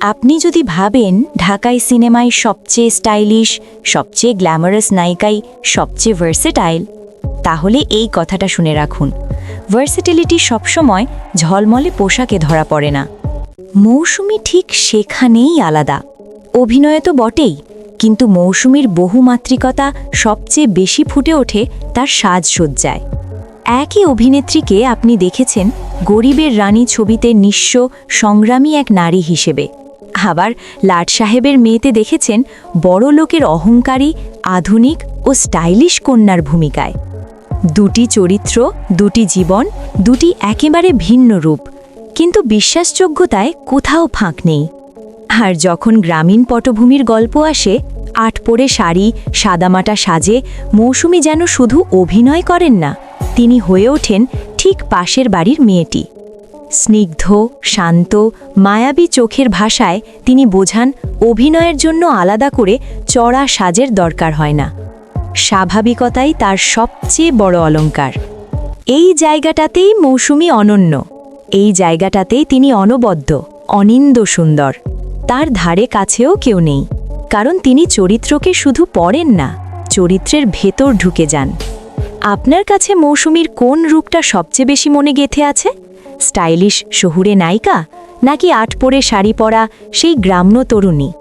আপনি যদি ভাবেন ঢাকাই সিনেমায় সবচেয়ে স্টাইলিশ, সবচেয়ে গ্ল্যামারাস নায়িকাই সবচেয়ে ভার্সেটাইল তাহলে এই কথাটা শুনে রাখুন। ভার্সেটিলিটি সবসময় ঝলমলে পোশাকে ধরা পড়ে না। মৌসুমি ঠিক সেখানেই আলাদা। অভিনয় তো বটেই, কিন্তু মৌসুমীর বহুমাত্রিকতা সবচেয়ে বেশি ফুটে ওঠে তার সাজসজ্জায়। একই অভিনেত্রীকে আপনি দেখেছেন গরিবের রানী ছবিতে নিঃস্ব, সংগ্রামী এক নারী হিসেবে। আবার লাট সাহেবের মেয়েতে দেখেছেন বড় লোকের অহংকারী, আধুনিক ও স্টাইলিশ কন্যার ভূমিকায়। দুটি চরিত্র, দুটি জীবন, দুটি একেবারে ভিন্ন রূপ, কিন্তু বিশ্বাসযোগ্যতায় কোথাও ফাঁক নেই। আর যখন গ্রামীণ পটভূমির গল্প আসে, আট পরে শাড়ি, সাদামাটা সাজে, মৌসুমি যেন শুধু অভিনয় করেন না তিনি হয়ে ওঠেন ঠিক পাশের বাড়ির মেয়েটি। স্নিগ্ধ, শান্ত, মায়াবী চোখের ভাষায় তিনি বোঝান, অভিনয়ের জন্য আলাদা করে চড়া সাজের দরকার হয় না। স্বাভাবিকতাই তার সবচেয়ে বড় অলংকার। এই জায়গাটাতেই মৌসুমি অনন্য। এই জায়গাটাতেই তিনি অনবদ্য, অনিন্দ সুন্দর। তার ধারে কাছেও কেউ নেই, কারণ তিনি চরিত্রকে শুধু পড়েন না, চরিত্রের ভেতর ঢুকে যান। আপনার কাছে মৌসুমীর কোন রূপটা সবচেয়ে বেশি মনে গেথে আছে? স্টাইলিশ, শহুরে নায়িকা, নাকি আট পরে শাড়ি পরা সেই গ্রাম্য তরুণী?